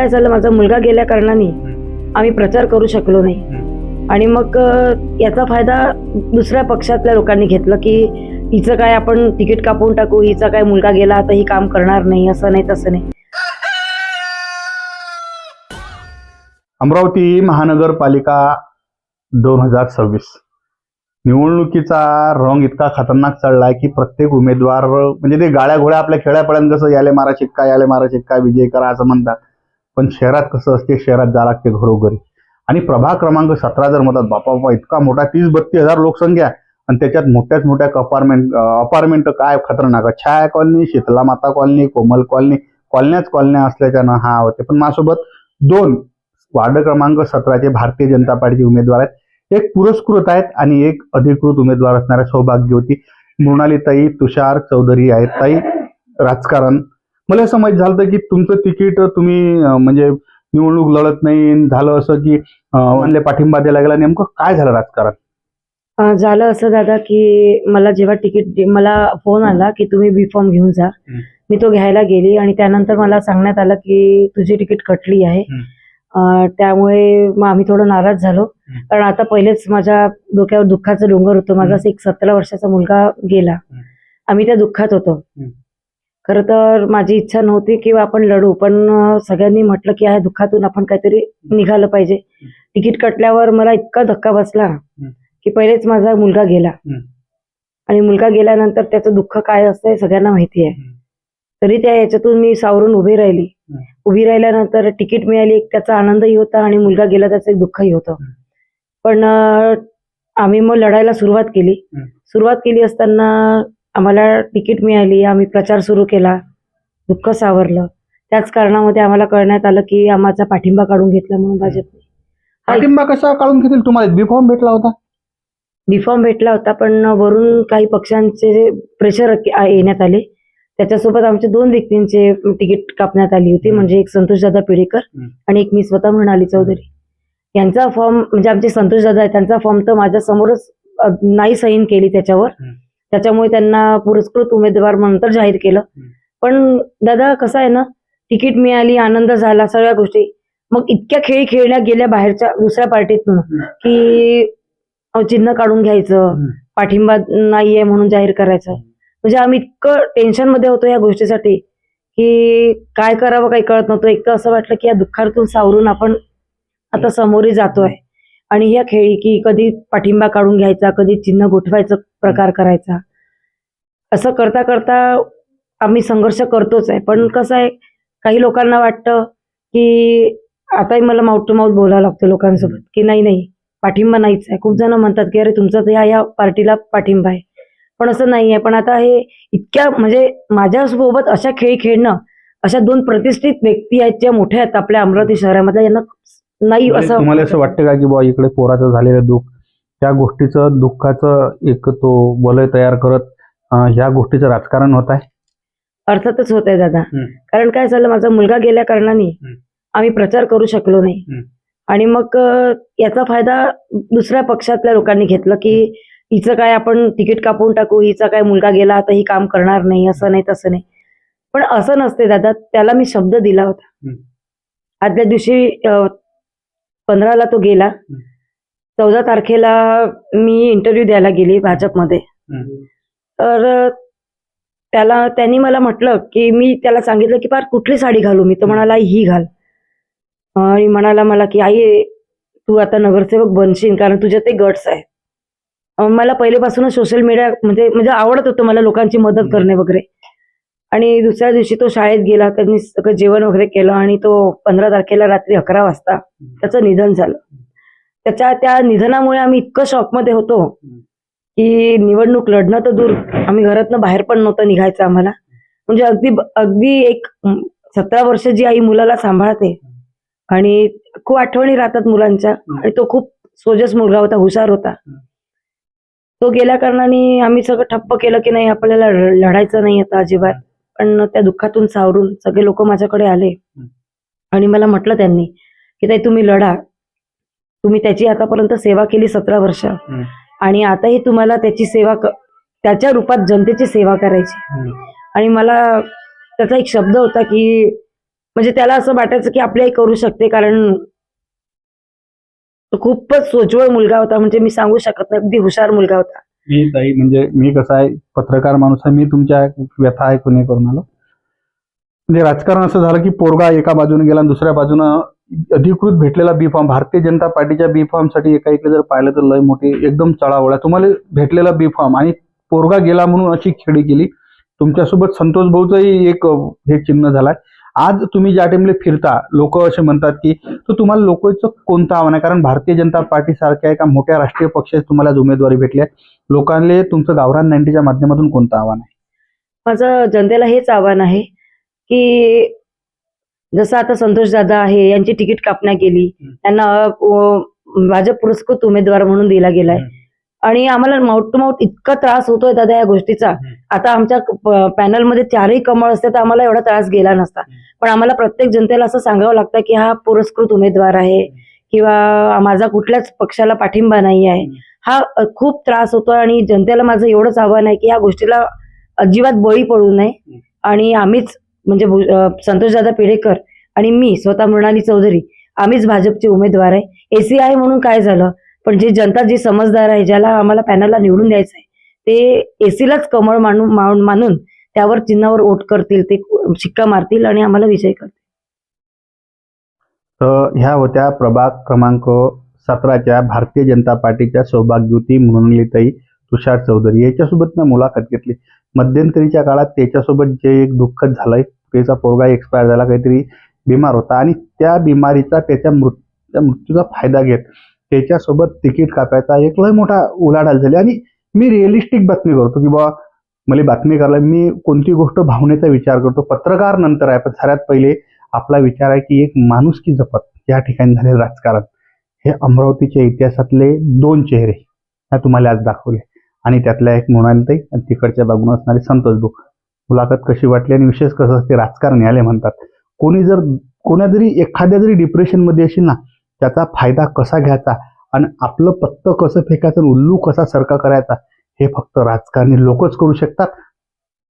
काय झालं माझा मुलगा गेल्या कारणाने आम्ही प्रचार करू शकलो नाही. आणि मग याचा फायदा दुसऱ्या पक्षातल्या लोकांनी घेतला की हिचं काय आपण तिकीट कापून टाकू हिचा काय मुलगा गेला आता ही काम करणार नाही असं नाही तसं नाही. अमरावती महानगरपालिका दोन हजार सव्वीस. निवडणुकीचा रंग इतका खतरनाक चढलाय की प्रत्येक उमेदवार म्हणजे ते गाड्या घोड्या आपल्या खेड्यापर्यंत कसं याले मारा शिक्का याले मारा शिक्का विजय करा असं म्हणतात. पण शहरात कसं असते? शहरात जा लागते घरोघरी. आणि प्रभाग क्रमांक सतरा जर म्हणतात बापा बापा इतका मोठा तीस बत्तीस हजार लोकसंख्या आणि त्याच्यात मोठ्याच मोठ्या अपार्टमेंट अपार्टमेंट काय खतरनाक आहे. छाया कॉलनी शीतला माता कॉलनी कोमल कॉलनी कॉलन्याच कॉलन्या असल्याच्यानं हा होते. पण माझ्यासोबत दोन वार्ड क्रमांक सतराचे भारतीय जनता पार्टीचे उमेदवार आहेत. एक पुरस्कृत आहेत आणि एक अधिकृत उमेदवार असणाऱ्या सौभाग्यवती मृणालीताई तुषार चौधरी आहेत. ताई राजकारण मला असं माहीत झालं की तुमचं तिकीट तुम्ही म्हणजे निवडणूक लढत नाही झालं असं की म्हणले पाठिंबा द्यायला गेला नेमकं काय झालं राजकारण झालं असं दादा की मला जेव्हा तिकीट मला फोन आला की तुम्ही बी फॉर्म घेऊन जा. मी तो घ्यायला गेली आणि त्यानंतर मला सांगण्यात आलं की तुझी तिकीट कटली आहे त्यामुळे मग आम्ही थोडं नाराज झालो. कारण आता पहिलेच माझ्या डोक्यावर दुःखाचं डोंगर होतं माझा. एक सतरा वर्षाचा मुलगा गेला. आम्ही त्या दुःखात होतो. खरं तर माझी इच्छा नव्हती की आपण लढू पण सगळ्यांनी म्हटलं की ह्या दुःखातून आपण काहीतरी निघालं पाहिजे. तिकीट कटल्यावर मला इतका धक्का बसला की पहिलेच माझा मुलगा गेला. आणि मुलगा गेल्यानंतर त्याचं दुःख काय असतं हे सगळ्यांना माहिती आहे. तरी त्या याच्यातून मी सावरून उभी राहिली. उभी राहिल्यानंतर तिकीट मिळाली एक त्याचा आनंदही होता आणि मुलगा गेला त्याचं एक दुःखही होतं. पण आम्ही मग लढायला सुरुवात केली. सुरुवात केली असताना आम्हाला तिकीट मिळाली आम्ही प्रचार सुरू केला. दुःख सावरलं. त्याच कारणामध्ये आम्हाला कळण्यात आलं की आम्हाचा पाठिंबा काढून घेतला म्हणून भाजपने. पाठिंबा कसा काढून घेतील तुम्हाला? बी फॉर्म भेटला होता? डिफॉर्म भेटला होता पण वरून काही पक्षांचे प्रेशर येण्यात आले त्याच्यासोबत आमच्या दोन व्यक्तींचे तिकीट कापण्यात आली होती. म्हणजे एक संतोषदादा पेडेकर. आणि एक मी स्वतः मृणाली चौधरी. यांचा फॉर्म म्हणजे आमचे संतोषदादा आहे त्यांचा फॉर्म तर माझ्या समोरच नाही सहीन केली त्याच्यावर. त्याच्यामुळे त्यांना पुरस्कृत उमेदवार नंतर जाहीर केलं. पण दादा कसं आहे ना तिकीट मिळाली आनंद झाला सगळ्या गोष्टी. मग इतक्या खेळी खेळल्या गेल्या बाहेरच्या दुसऱ्या पार्टीतून. की चिन्ह काढून घ्यायचं. पाठिंबा नाहीये म्हणून जाहीर करायचं. म्हणजे आम्ही इतकं टेन्शनमध्ये होतो या गोष्टीसाठी की काय करावं काही कळत नव्हतं. एक तर असं वाटलं की या दुःखातून सावरून आपण आता समोरी जातोय. आणि ह्या खेळी की कधी पाठिंबा काढून घ्यायचा कधी चिन्ह गोठवायचं प्रकार करायचा. असं करता करता आम्ही संघर्ष करतोच आहे. पण कसं आहे काही लोकांना वाटतं की आताही मला माउथ टू माउथ बोलावं लागतं लोकांसोबत की नाही नाही पाठिंबा नाहीच आहे. खूप जण म्हणतात की अरे तुमचा तर या या पार्टीला पाठिंबा आहे. पण असं नाही आहे. पण आता हे इतक्या म्हणजे माझ्यासोबत अशा खेळी खेळणं अशा दोन प्रतिष्ठित व्यक्ती आहेत ज्या मोठ्या आहेत आपल्या अमरावती शहरामधल्या यांना नाही म्हणजे असं तुम्हाला असं वाटतं का की बुवा इकडे पोराचं झालेलं दुःख त्या गोष्टीचं दुःखाचं एक तो वलय तयार करत अं, ह्या गोष्टीचं राजकारण होत आहे अर्थातच होत आहे दादा. कारण काय झालं माझा मुलगा गेल्या कारणाने. आम्ही प्रचार करू शकलो नाही. आणि मग अ, याचा फायदा दुसऱ्या पक्षातल्या लोकांनी घेतला की हिचं काय आपण तिकीट कापून टाकू हिचा काय मुलगा गेला आता ही काम करणार नाही असं नाही तसं नाही पण असं नसते दादा त्याला मी शब्द दिला होता. आदल्या दिवशी अ, पंधराला तो गेला. चौदा तारखेला मी इंटरव्ह्यू द्यायला गेली भाजपमध्ये. तर त्याला त्यांनी मला म्हटलं की मी त्याला सांगितलं की फार कुठली साडी घालू? मी तर म्हणाला "आई, ही घाल. आणि म्हणाला मला की आई तू आता नगरसेवक बनशील कारण तुझ्यात ते गट्स आहे मला पहिलेपासूनच सोशल मीडिया म्हणजे म्हणजे आवडत होतं मला लोकांची मदत. करणे वगैरे. आणि दुसऱ्या दिवशी तो शाळेत गेला त्यांनी सगळं जेवण वगैरे केलं आणि तो पंधरा तारखेला रात्री अकरा वाजता त्याचं निधन झालं. त्याच्या त्या निधनामुळे आम्ही इतकं शॉकमध्ये होतो की निवडणूक लढणं तर दूर आम्ही घरातनं बाहेर पण नव्हतं निघायचं आम्हाला. म्हणजे अगदी अगदी एक सतरा वर्ष जी आई मुलाला सांभाळते आणि खूप आठवणी राहतात मुलांच्या आणि तो खूप सोजस मुलगा होता हुशार होता. तो गेल्या कारणाने आम्ही सगळं ठप्प केलं की नाही आपल्याला लढायचं नाही आता अजिबात. पण त्या दुःखातून सावरून सगळे लोक माझ्याकडे आले. आणि मला म्हटलं त्यांनी की ताई तुम्ही लढा. तुम्ही त्याची आतापर्यंत सेवा केली सतरा वर्ष. आणि आताही तुम्हाला त्याची सेवा त्याच्या रूपात जनतेची सेवा करायची. आणि मला त्याचा एक शब्द होता की म्हणजे त्याला असं वाटायचं की आपली आई करू शकते कारण तो खूपच सोज्वळ मुलगा होता. म्हणजे मी सांगू शकत नाही अगदी हुशार मुलगा होता. मी ताई म्हणजे मी कसं आहे पत्रकार माणूस आहे मी तुमच्या व्यथा ऐकून हे करून आलो. म्हणजे राजकारण असं झालं की पोरगा एका बाजूने गेला आणि दुसऱ्या बाजूनं अधिकृत भेटलेला बी फॉर्म भारतीय जनता पार्टीच्या बी फॉर्मसाठी एका इकडे जर पाहिलं तर लय मोठी एकदम चढावळ आहे तुम्हाला भेटलेला बी फॉर्म आणि पोरगा गेला म्हणून अशी खेळी केली. तुमच्यासोबत संतोष भाऊचंही एक हे चिन्ह झालाय. आज तुम्ही ज्या टाइमला फिरता लोक असे म्हणतात की तर तुम्हाला लोकांचं कोणतं आव्हान आहे? कारण भारतीय जनता पार्टी सारख्या एका मोठ्या राष्ट्रीय पक्षाची तुम्हाला उमेदवारी भेटली आहे लोकांना तुमचं गावरान नाईन्टीच्या माध्यमातून कोणतं आव्हान आहे? माझं जनतेला हेच आव्हान आहे की जसं आता संतोष दादा आहे यांची तिकीट कापण्यात गेली. त्यांना भाजप पुरस्कृत उमेदवार म्हणून दिला गेलाय. आणि आम्हाला माउट टू माउट इतका त्रास होतोय दादा या गोष्टीचा. आता आमच्या पॅनलमध्ये चारही कमळ असते तर आम्हाला एवढा त्रास गेला नसता. पण आम्हाला प्रत्येक जनतेला असं सांगावं लागतं की हा पुरस्कृत उमेदवार आहे किंवा माझा कुठल्याच पक्षाला पाठिंबा नाही आहे. हा खूप त्रास होतोय आणि जनतेला माझं एवढंच आव्हान आहे की या गोष्टीला अजिबात बळी पडू नये. आणि आम्हीच म्हणजे संतोष दादा पेढेकर आणि मी स्वतः मृणाली चौधरी आम्हीच भाजपचे उमेदवार आहे. एसी आहे म्हणून काय झालं? पण जी जनता जी समजदार आहे ज्याला आम्हाला पॅनलला निवडून द्यायचं आहे ते एसीलाच कमळ मानून मानून मानून त्यावर चिन्हावर वोट करतील ते शिक्का मारतील आणि आम्हाला विजय करतील. तर ह्या होत्या प्रभाग क्रमांक सतराच्या भारतीय जनता पार्टीच्या सौभाग्यवती मृणालीताई तुषार चौधरी. याच्यासोबत मी मुलाखत घेतली. मध्यंतरीच्या काळात त्याच्यासोबत जे एक दुःखद झालंय त्याचा पोरगा एक्सपायर झाला काहीतरी बिमार होता आणि त्या बिमारीचा त्याच्या मृत्यू मृत्यूचा फायदा घेत त्याच्यासोबत तिकीट कापायचा एक लय मोठा उलाढाल झाली. आणि मी रिअलिस्टिक बातमी करतो की बाबा मला बातमी करायला मी कोणती गोष्ट भावनेचा विचार करतो. पत्रकार नंतर आहे पण सगळ्यात पहिले आपला विचार आहे की एक माणूस की जपत. या ठिकाणी झालेलं राजकारण. हे अमरावतीच्या इतिहासातले दोन चेहरे ह्या तुम्हाला आज दाखवले. आणि त्यातल्या एक मृणालीताई आणि तिकडच्या बाजून असणारे संतोष भाऊ. मुलाखत कशी वाटली आणि विशेष कसं असते राजकारण याले म्हणतात. कोणी जर कोणा जरी एखाद्या जरी डिप्रेशनमध्ये असेल ना त्याचा फायदा कसा घ्यायचा? आणि आपलं पत्त कसं फेकायचं? आणि उल्लू कसा सरका करायचा? हे फक्त राजकारणी लोकच करू शकतात.